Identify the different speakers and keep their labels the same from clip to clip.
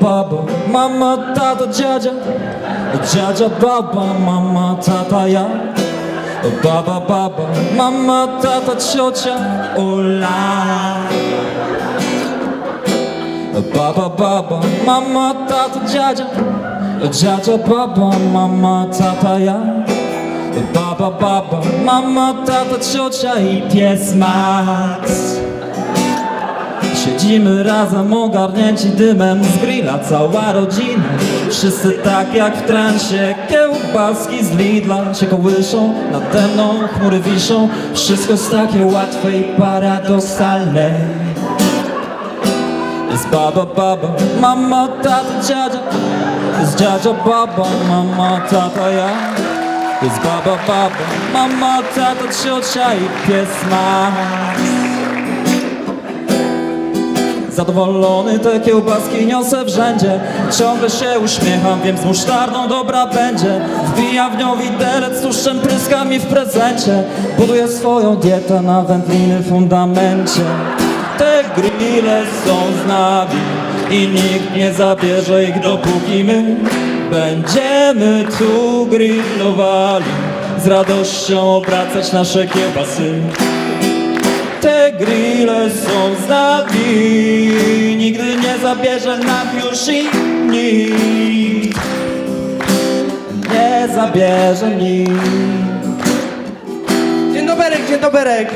Speaker 1: baba, mama, tata, dziadzia. Dziadzia, baba, mama, tata, ja. Baba, baba, mama, tata, ciocia, ola. Baba, baba, mama, tata, dziadzia. Dziadzia, baba, mama, tata, ja. Baba, baba, mama, tata, ciocia i pies Max Siedzimy razem ogarnięci dymem. Z grilla Cała rodzina, wszyscy tak jak w transie. Kiełbaski z Lidla się kołyszą. Nade mną chmury wiszą. Wszystko jest takie łatwe i paradoksalne. Jest baba, baba, mama, tata, dziadzia Jest dziadzia, baba, mama, tata, ja. Jest baba, baba, mama, tata, ciocia i pies Max Zadowolony te kiełbaski niosę w rzędzie. Ciągle się uśmiecham, wiem z musztardą dobra będzie. Wbijam w nią widelec, tłuszczem pryska mi w prezencie. Buduję swoją dietę na wędliny fundamencie. Te grille są z nami I nikt nie zabierze ich dopóki my Będziemy tu grillowali. Z radością obracać nasze kiełbasy. Te grille są z zabierze nam już nikt Nie zabierze nikt
Speaker 2: Dzień doberek, dzień doberek.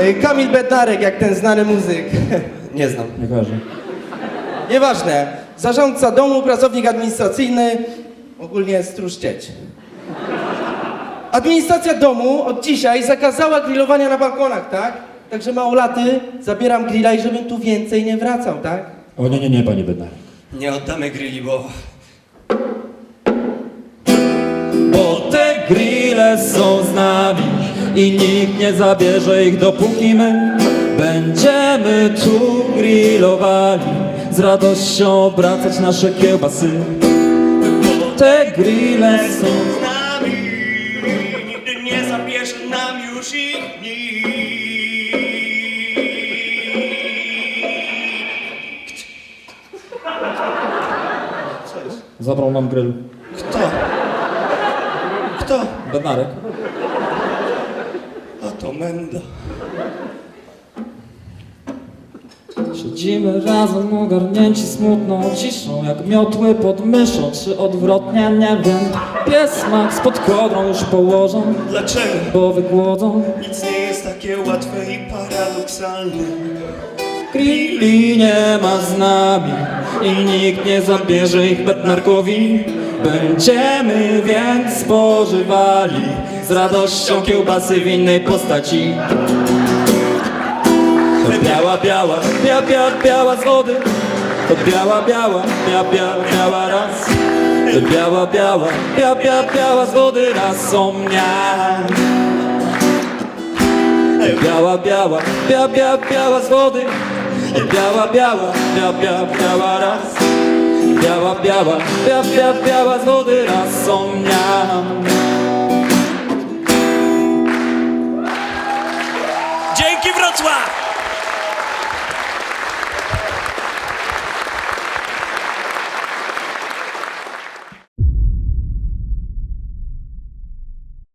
Speaker 2: Ej, Kamil Bednarek, jak ten znany muzyk. Nie znam.
Speaker 1: Nie kojarzę
Speaker 2: Nieważne. Zarządca domu, pracownik administracyjny, ogólnie stróż cieć. Administracja domu od dzisiaj zakazała grillowania na balkonach, tak? Także małolaty, zabieram grilla i żebym tu więcej nie wracał, tak?
Speaker 1: O nie, nie, nie, panie Bednar
Speaker 3: Nie oddamy grilli, bo
Speaker 1: Bo te grille są z nami I nikt nie zabierze ich dopóki my Będziemy tu grillowali. Z radością obracać nasze kiełbasy. Te grille są
Speaker 3: z nami nigdy nie zabierze nam już ich nikt.
Speaker 1: Zabrał nam grill
Speaker 3: Kto? Kto?
Speaker 1: Bednarek
Speaker 3: A to Menda.
Speaker 1: Siedzimy razem ogarnięci smutną ciszą Jak miotły pod myszą, czy odwrotnie, nie wiem Pies Max pod kodrą już położą
Speaker 3: Dlaczego?
Speaker 1: Bo wygłodzą
Speaker 3: Nic nie jest takie łatwe i paradoksalne.
Speaker 1: Grilli nie ma z nami I nikt nie zabierze ich bednarkowi Będziemy więc spożywali Z radością kiełbasy w innej postaci. To biała, biała, bia, bia, biała z wody. To biała, biała, bia, bia, biała raz. To biała, biała, bia, bia, biała z wody raz są mnie. Biała, biała, bia, bia, biała z wody Biała, biała, bia, bia, biała raz. Biała, biała, bia, bia, biała z wody raz. Są